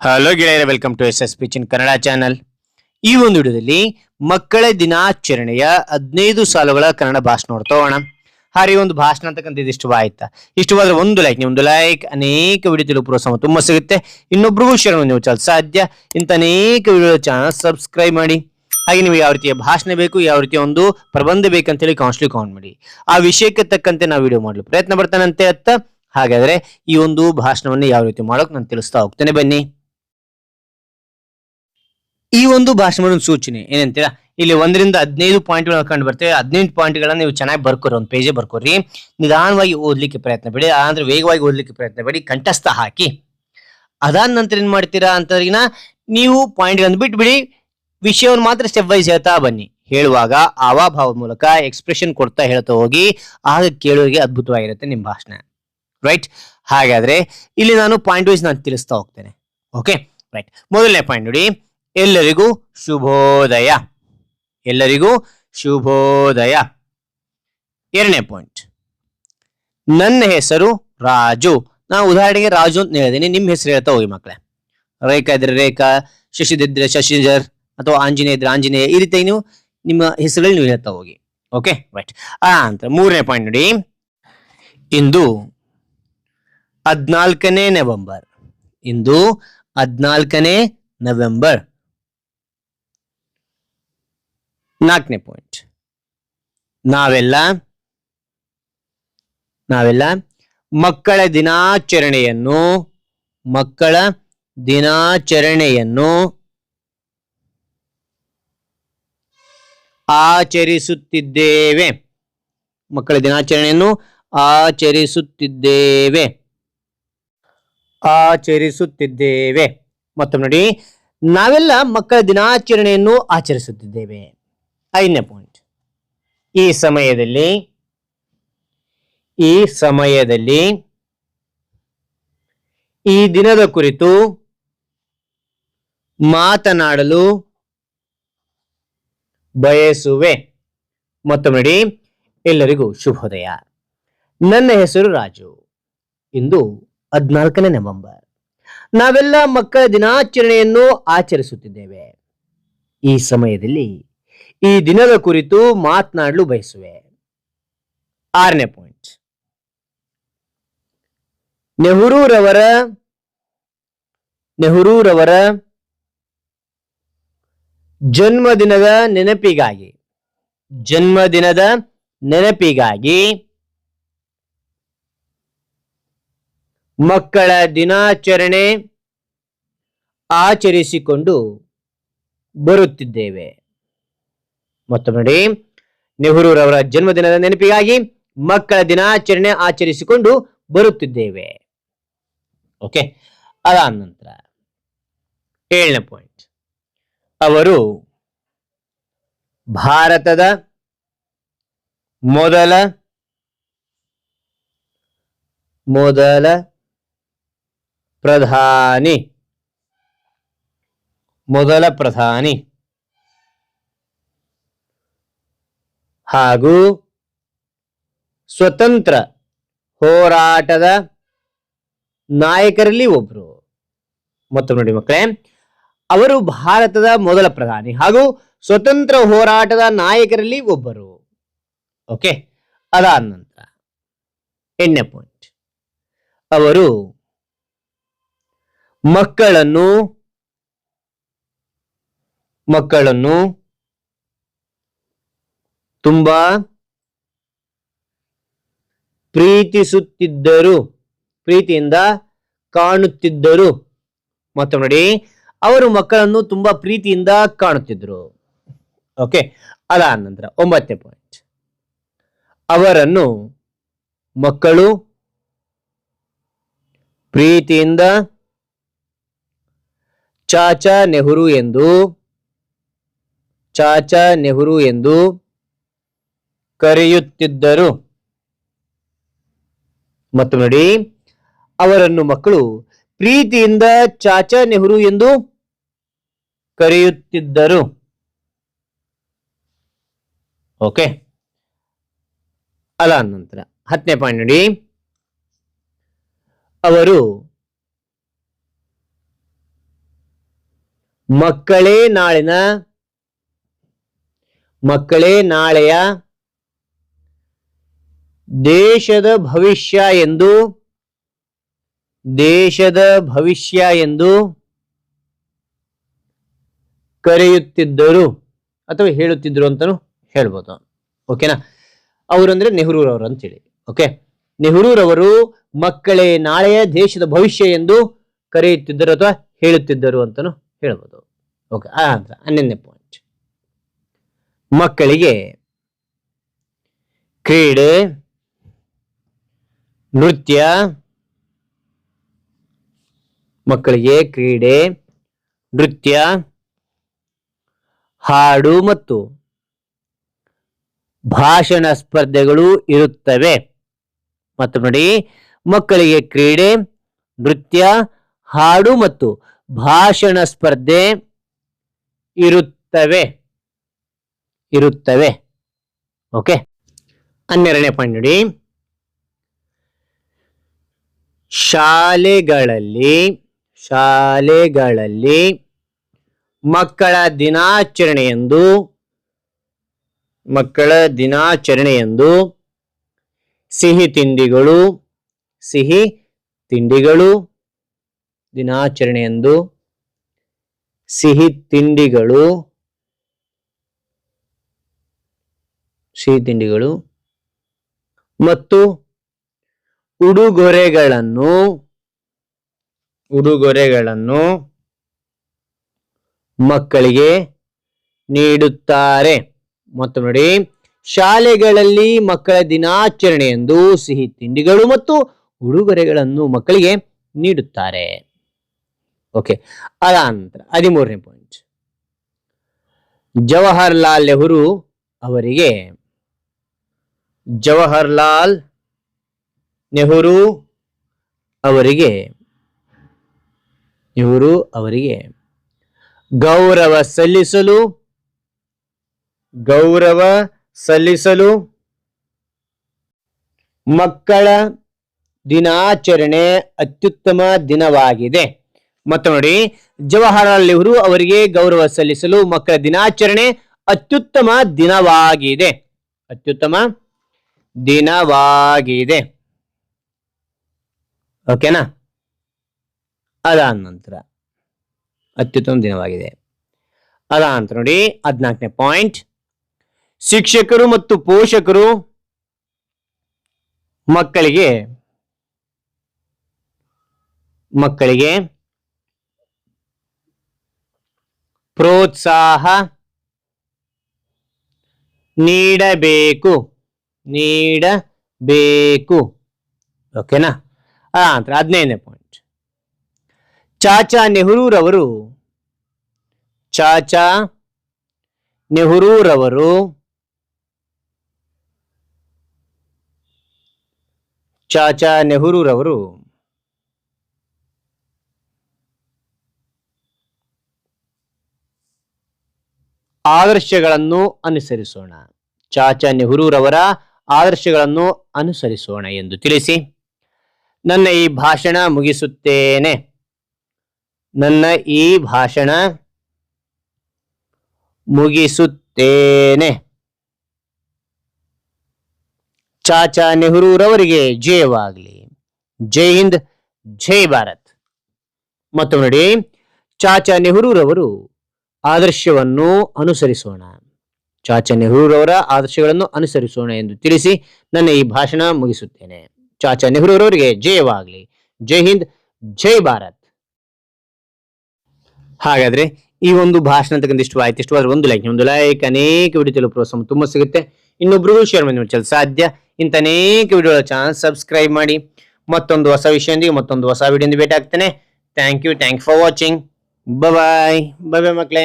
Hello ಗೆಳೆಯರೆ welcome to S S ಪಿಚಿನ್ Kannada channel ಈ ಒಂದು ವಿಡಿಯೋದಲ್ಲಿ ಮಕ್ಕಳ ದಿನಾಚರಣೆಯ ಹದಿನೈದು ಸಾಲುಗಳ ಕನ್ನಡ ಭಾಷಣ ನೋಡ್ತಾ ಹೋಗೋಣ. ಹಾರಿ ಒಂದು ಭಾಷಣ ಅಂತಕ್ಕಂಥದ್ದು ಇಷ್ಟವಾಯ್ತಾ? ಇಷ್ಟವಾದ್ರೆ ಒಂದು ಲೈಕ್ ನಿಮ್ದು ಲೈಕ್ ಅನೇಕ ವಿಡಿಯೋ ತಿಳುವ ಪ್ರೋತ್ಸಾಹ ತುಂಬ ಸಿಗುತ್ತೆ. ಇನ್ನೊಬ್ರಿಗೂ ಶೇರ್ ನೀವು ಚಾಲ್ ಸಾಧ್ಯ. ಇಂಥ ಅನೇಕ ವಿಡಿಯೋ ಚಾನಲ್ ಸಬ್ಸ್ಕ್ರೈಬ್ ಮಾಡಿ. ಹಾಗೆ ನೀವು ಯಾವ ರೀತಿಯ ಭಾಷಣ ಬೇಕು, ಯಾವ ರೀತಿಯ ಒಂದು ಪ್ರಬಂಧ ಬೇಕಂತೇಳಿ ಕಾನ್ಸ್ಟ್ಲಿ ಕಾಮೆಂಟ್ ಮಾಡಿ. ಆ ವಿಷಯಕ್ಕೆ ತಕ್ಕಂತೆ ನಾವು ವಿಡಿಯೋ ಮಾಡಲು ಪ್ರಯತ್ನ ಪಡ್ತಾನಂತೆ ಅತ್ತ. ಹಾಗಾದ್ರೆ ಈ ಒಂದು ಭಾಷಣವನ್ನು ಯಾವ ರೀತಿ ಮಾಡೋಕೆ ನಾನು ತಿಳಿಸ್ತಾ ಹೋಗ್ತೇನೆ ಬನ್ನಿ. ಈ ಒಂದು ಭಾಷಣದ ಸೂಚನೆ ಏನಂತೀರಾ? ಇಲ್ಲಿ ಒಂದರಿಂದ ಹದಿನೈದು ಪಾಯಿಂಟ್ಗಳನ್ನು ಕಂಡು ಬರ್ತೇವೆ. ಹದಿನೆಂಟು ಪಾಯಿಂಟ್ಗಳನ್ನು ನೀವು ಚೆನ್ನಾಗಿ ಬರ್ಕೋರಿ, ಒಂದು ಪೇಜೇ ಬರ್ಕೋರಿ. ನಿಧಾನವಾಗಿ ಓದಲಿಕ್ಕೆ ಪ್ರಯತ್ನ ಬಿಡಿ ಆದ್ರೆ ವೇಗವಾಗಿ ಓದಲಿಕ್ಕೆ ಪ್ರಯತ್ನ ಬಿಡಿ ಕಂಠಸ್ಥ ಹಾಕಿ. ಅದಾದ ನಂತರ ಏನು ಮಾಡ್ತೀರಾ ಅಂತಂದ್ರಿಗಿನ ನೀವು ಪಾಯಿಂಟ್ಗಳನ್ನು ಬಿಟ್ಬಿಡಿ, ವಿಷಯವನ್ನು ಮಾತ್ರ ಸ್ಟೆಪ್ ವೈಸ್ ಹೇಳ್ತಾ ಬನ್ನಿ. ಹೇಳುವಾಗ ಆವಾಭಾವದ ಮೂಲಕ ಎಕ್ಸ್ಪ್ರೆಷನ್ ಕೊಡ್ತಾ ಹೇಳ್ತಾ ಹೋಗಿ, ಆಗ ಕೇಳೋರಿಗೆ ಅದ್ಭುತವಾಗಿರುತ್ತೆ ನಿಮ್ಮ ಭಾಷಣ. ರೈಟ್ ಹಾಗಾದ್ರೆ ಇಲ್ಲಿ ನಾನು ಪಾಯಿಂಟ್ ವೈಸ್ ನಾನು ತಿಳಿಸ್ತಾ ಹೋಗ್ತೇನೆ. ಓಕೆ ರೈಟ್ ಮೊದಲನೇ ಪಾಯಿಂಟ್ ನೋಡಿ. ಎಲ್ಲರಿಗೂ ಶುಭೋದಯ. ಎಲ್ಲರಿಗೂ ಶುಭೋದಯ. ಎರಡನೇ ಪಾಯಿಂಟ್ ನನ್ನ ಹೆಸರು ರಾಜು. ನಾನು ಉದಾಹರಣೆಗೆ ರಾಜು ಅಂತ ಹೇಳಿದ್ದೀನಿ. ನಿಮ್ಮ ಹೆಸರು ಹೇಳ್ತಾ ಹೋಗಿ ಮಕ್ಕಳೇ ರೇಖಾ ಇದ್ರೆ ರೇಖಾ ಶಶಿದಿದ್ರೆ ಶಶಿಧರ್ ಅಥವಾ ಆಂಜನೇಯ ಇದ್ರೆ ಆಂಜನೇಯ, ಈ ರೀತಿ ನೀವು ನಿಮ್ಮ ಹೆಸರಲ್ಲಿ ನೀವು ಹೇಳ್ತಾ ಹೋಗಿ. ಓಕೆ ರೈಟ್ ಆ ಅಂತ ಮೂರನೇ ಪಾಯಿಂಟ್ ನೋಡಿ. ಇಂದು ಹದ್ನಾಲ್ಕನೇ ನವೆಂಬರ್. ಇಂದು ಹದ್ನಾಲ್ಕನೇ ನವೆಂಬರ್. ನಾಲ್ಕನೇ ಪಾಯಿಂಟ್ ನಾವೆಲ್ಲ ನಾವೆಲ್ಲ ಮಕ್ಕಳ ದಿನಾಚರಣೆಯನ್ನು ಮಕ್ಕಳ ದಿನಾಚರಣೆಯನ್ನು ಆಚರಿಸುತ್ತಿದ್ದೇವೆ. ಮಕ್ಕಳ ದಿನಾಚರಣೆಯನ್ನು ಆಚರಿಸುತ್ತಿದ್ದೇವೆ. ಆಚರಿಸುತ್ತಿದ್ದೇವೆ. ಮತ್ತೊಮ್ಮೆ ನೋಡಿ, ನಾವೆಲ್ಲ ಮಕ್ಕಳ ದಿನಾಚರಣೆಯನ್ನು ಆಚರಿಸುತ್ತಿದ್ದೇವೆ. ಐದನೇ ಪಾಯಿಂಟ್ ಈ ಸಮಯದಲ್ಲಿ ಈ ಸಮಯದಲ್ಲಿ, ಈ ದಿನದ ಕುರಿತು ಮಾತನಾಡಲು ಬಯಸುವೆ. ಮತ್ತೊಮ್ಮೆ ನೋಡಿ, ಎಲ್ಲರಿಗೂ ಶುಭೋದಯ. ನನ್ನ ಹೆಸರು ರಾಜು. ಇಂದು ಹದಿನಾಲ್ಕನೇ ನವೆಂಬರ್. ನಾವೆಲ್ಲ ಮಕ್ಕಳ ದಿನಾಚರಣೆಯನ್ನು ಆಚರಿಸುತ್ತಿದ್ದೇವೆ. ಈ ಸಮಯದಲ್ಲಿ ಈ ದಿನದ ಕುರಿತು ಮಾತನಾಡಲು ಬಯಸುವೆ. ಆರನೇ ಪಾಯಿಂಟ್ ನೆಹರೂರವರ ನೆಹರೂರವರ ಜನ್ಮದಿನದ ನೆನಪಿಗಾಗಿ ಜನ್ಮದಿನದ ನೆನಪಿಗಾಗಿ ಮಕ್ಕಳ ದಿನಾಚರಣೆ ಆಚರಿಸಿಕೊಂಡು ಬರುತ್ತಿದ್ದೇವೆ. ಮತ್ತೊಮ್ಮೆ ನೆಹರೂರವರ ಜನ್ಮದಿನದ ನೆನಪಿಗಾಗಿ ಮಕ್ಕಳ ದಿನಾಚರಣೆ ಆಚರಿಸಿಕೊಂಡು ಬರುತ್ತಿದ್ದೇವೆ. ಓಕೆ, ಅದಾದ ನಂತರ ಏಳನೇ ಪಾಯಿಂಟ್ ಅವರು ಭಾರತದ ಮೊದಲ ಮೊದಲ ಪ್ರಧಾನಿ ಮೊದಲ ಪ್ರಧಾನಿ. ಹಾಗೂ ಸ್ವತಂತ್ರ ಹೋರಾಟದ ನಾಯಕರಲ್ಲಿ ಒಬ್ರು. ಮತ್ತೊಮ್ಮೆ ನೋಡಿ ಮಕ್ಕಳೇ, ಅವರು ಭಾರತದ ಮೊದಲ ಪ್ರಧಾನಿ ಹಾಗೂ ಸ್ವತಂತ್ರ ಹೋರಾಟದ ನಾಯಕರಲ್ಲಿ ಒಬ್ಬರು. ಓಕೆ, ಅದಾದ ನಂತರ ಎಣ್ಣೆ ಪಾಯಿಂಟ್ ಅವರು ಮಕ್ಕಳನ್ನು ಮಕ್ಕಳನ್ನು ತುಂಬಾ ಪ್ರೀತಿಸುತ್ತಿದ್ದರು, ಪ್ರೀತಿಯಿಂದ ಕಾಣುತ್ತಿದ್ದರು. ಮತ್ತು ನೋಡಿ, ಅವರು ಮಕ್ಕಳನ್ನು ತುಂಬಾ ಪ್ರೀತಿಯಿಂದ ಕಾಣುತ್ತಿದ್ದರು. ಓಕೆ ಅದಾದ ನಂತರ ಒಂಬತ್ತನೇ ಪಾಯಿಂಟ್ ಅವರನ್ನು ಮಕ್ಕಳು ಪ್ರೀತಿಯಿಂದ ಚಾಚಾ ನೆಹರು ಎಂದು, ಚಾಚಾ ನೆಹರು ಎಂದು ಕರೆಯುತ್ತಿದ್ದರು. ಮತ್ತು ನೋಡಿ, ಅವರನ್ನು ಮಕ್ಕಳು ಪ್ರೀತಿಯಿಂದ ಚಾಚಾ ನೆಹರು ಎಂದು ಕರೆಯುತ್ತಿದ್ದರು. ಓಕೆ. ಅಲ್ಲ ನಂತರ ಹತ್ತನೇ ಪಾಯಿಂಟ್ ನೋಡಿ. ಅವರು ಮಕ್ಕಳೇ ನಾಳಿನ ಮಕ್ಕಳೇ ನಾಳೆಯ ದೇಶದ ಭವಿಷ್ಯ ಎಂದು, ದೇಶದ ಭವಿಷ್ಯ ಎಂದು ಕರೆಯುತ್ತಿದ್ದರು ಅಥವಾ ಹೇಳುತ್ತಿದ್ದರು ಅಂತಾನು ಹೇಳ್ಬೋದು. ಓಕೆನಾ ಅವರಂದ್ರೆ ನೆಹರೂರವರು ಅಂತೇಳಿ. ಓಕೆ ನೆಹರೂರವರು ಮಕ್ಕಳೇ ನಾಳೆಯ ದೇಶದ ಭವಿಷ್ಯ ಎಂದು ಕರೆಯುತ್ತಿದ್ದರು ಅಥವಾ ಹೇಳುತ್ತಿದ್ದರು ಅಂತಾನು ಹೇಳ್ಬೋದು. ಓಕೆ ಹನ್ನೊಂದನೇ ಪಾಯಿಂಟ್ ಮಕ್ಕಳಿಗೆ ಕ್ರೀಡೆ ನೃತ್ಯ, ಮಕ್ಕಳಿಗೆ ಕ್ರೀಡೆ, ನೃತ್ಯ, ಹಾಡು ಮತ್ತು ಭಾಷಣ ಸ್ಪರ್ಧೆಗಳು ಇರುತ್ತವೆ. ಮತ್ತು ನೋಡಿ, ಮಕ್ಕಳಿಗೆ ಕ್ರೀಡೆ, ನೃತ್ಯ, ಹಾಡು ಮತ್ತು ಭಾಷಣ ಸ್ಪರ್ಧೆ ಇರುತ್ತವೆ. ಇರುತ್ತವೆ. ಓಕೆ? ಹನ್ನೆರಡನೇ ಪಾಯಿಂಟ್ ನೋಡಿ. ಶಾಲೆಗಳಲ್ಲಿ ಶಾಲೆಗಳಲ್ಲಿ ಮಕ್ಕಳ ದಿನಾಚರಣೆಯಂದು ಮಕ್ಕಳ ದಿನಾಚರಣೆಯಂದು ಸಿಹಿ ತಿಂಡಿಗಳು ಸಿಹಿ ತಿಂಡಿಗಳು ದಿನಾಚರಣೆಯಂದು ಸಿಹಿ ತಿಂಡಿಗಳು ಸಿಹಿ ತಿಂಡಿಗಳು ಮತ್ತು ಉಡುಗೊರೆಗಳನ್ನು ಉಡುಗೊರೆಗಳನ್ನು ಮಕ್ಕಳಿಗೆ ನೀಡುತ್ತಾರೆ. ಮತ್ತು ನೋಡಿ, ಶಾಲೆಗಳಲ್ಲಿ ಮಕ್ಕಳ ದಿನಾಚರಣೆಯಂದು ಸಿಹಿ ತಿಂಡಿಗಳು ಮತ್ತು ಉಡುಗೊರೆಗಳನ್ನು ಮಕ್ಕಳಿಗೆ ನೀಡುತ್ತಾರೆ. ಓಕೆ ಅದ ನಂತರ ಹದಿಮೂರನೇ ಪಾಯಿಂಟ್ ಜವಾಹರ್ಲಾಲ್ ನೆಹರು ಅವರಿಗೆ, ಜವಾಹರ್ಲಾಲ್ ನೆಹರು ಅವರಿಗೆ ನೆಹರು ಅವರಿಗೆ ಗೌರವ ಸಲ್ಲಿಸಲು ಗೌರವ ಸಲ್ಲಿಸಲು ಮಕ್ಕಳ ದಿನಾಚರಣೆ ಅತ್ಯುತ್ತಮ ದಿನವಾಗಿದೆ. ಮತ್ತು ನೋಡಿ ಜವಾಹರಲಾಲ್ ನೆಹರು ಅವರಿಗೆ ಗೌರವ ಸಲ್ಲಿಸಲು ಮಕ್ಕಳ ದಿನಾಚರಣೆ ಅತ್ಯುತ್ತಮ ದಿನವಾಗಿದೆ. ಅತ್ಯುತ್ತಮ ದಿನವಾಗಿದೆ. ಓಕೆನಾ? ಅದಾದ ನಂತರ ಅತ್ಯುತ್ತಮ ದಿನವಾಗಿದೆ. ಅದಾದ ಅಂತ ನೋಡಿ, ಹದಿನಾಲ್ಕನೇ ಪಾಯಿಂಟ್. ಶಿಕ್ಷಕರು ಮತ್ತು ಪೋಷಕರು ಮಕ್ಕಳಿಗೆ ಮಕ್ಕಳಿಗೆ ಪ್ರೋತ್ಸಾಹ ನೀಡಬೇಕು ನೀಡಬೇಕು. ಓಕೆನಾ? ನಂತರ ಹದಿನೈದನೇ ಪಾಯಿಂಟ್ ಚಾಚಾ ನೆಹರೂರವರು ಚಾಚಾ ನೆಹರೂರವರು ಚಾಚಾ ನೆಹರೂರವರು, ಆದರ್ಶಗಳನ್ನು ಅನುಸರಿಸೋಣ. ಚಾಚಾ ನೆಹರೂರವರ ಆದರ್ಶಗಳನ್ನು ಅನುಸರಿಸೋಣ ಎಂದು ತಿಳಿಸಿ. ನನ್ನ ಈ ಭಾಷಣ ಮುಗಿಸುತ್ತೇನೆ. ನನ್ನ ಈ ಭಾಷಣ ಮುಗಿಸುತ್ತೇನೆ. ಚಾಚಾ ನೆಹರೂರವರಿಗೆ ಜಯವಾಗಲಿ ಜೈ ಹಿಂದ್, ಜೈ ಭಾರತ್. ಮತ್ತು ನೋಡಿ, ಚಾಚಾ ನೆಹರೂರವರು ಆದರ್ಶವನ್ನು ಅನುಸರಿಸೋಣ. ಚಾಚಾ ನೆಹರೂರವರ ಆದರ್ಶಗಳನ್ನು ಅನುಸರಿಸೋಣ ಎಂದು ತಿಳಿಸಿ ನನ್ನ ಈ ಭಾಷಣ ಮುಗಿಸುತ್ತೇನೆ. ಚಾಚಾ ನೆಹರೂರವರಿಗೆ ಜಯವಾಗಲಿ. ಜೈ ಹಿಂದ್, ಜೈ ಭಾರತ್. ಹಾಗಾದ್ರೆ ಈ ಒಂದು ಭಾಷಣ ತಕ್ಕಂತ ಇಷ್ಟವಾಯ್ತು ಇಷ್ಟವಾದ್ರೆ ಒಂದು ಲೈಕ್ ಒಂದು ಲೈಕ್ ಅನೇಕ ವಿಡಿಯೋ ತಲುಪುವ ಪ್ರೋತ್ಸಾಹ ತುಂಬ ಸಿಗುತ್ತೆ. ಇನ್ನೊಬ್ರಿಗೂ ಶೇರ್ ಮಾಡಿ ನೋಡಿ ಸಾಧ್ಯ? ಇಂಥ ಅನೇಕ ವಿಡಿಯೋಗಳ ಚಾನಲ್ ಸಬ್ಸ್ಕ್ರೈಬ್ ಮಾಡಿ. ಮತ್ತೊಂದು ಹೊಸ ವಿಷಯದೊಂದಿಗೆ ಮತ್ತೊಂದು ಹೊಸ ವಿಡಿಯೋದಿಂದ ಭೇಟಿ ಆಗ್ತೇನೆ. Thank you thank for watching bye bye bye ಮಕ್ಕಳೇ.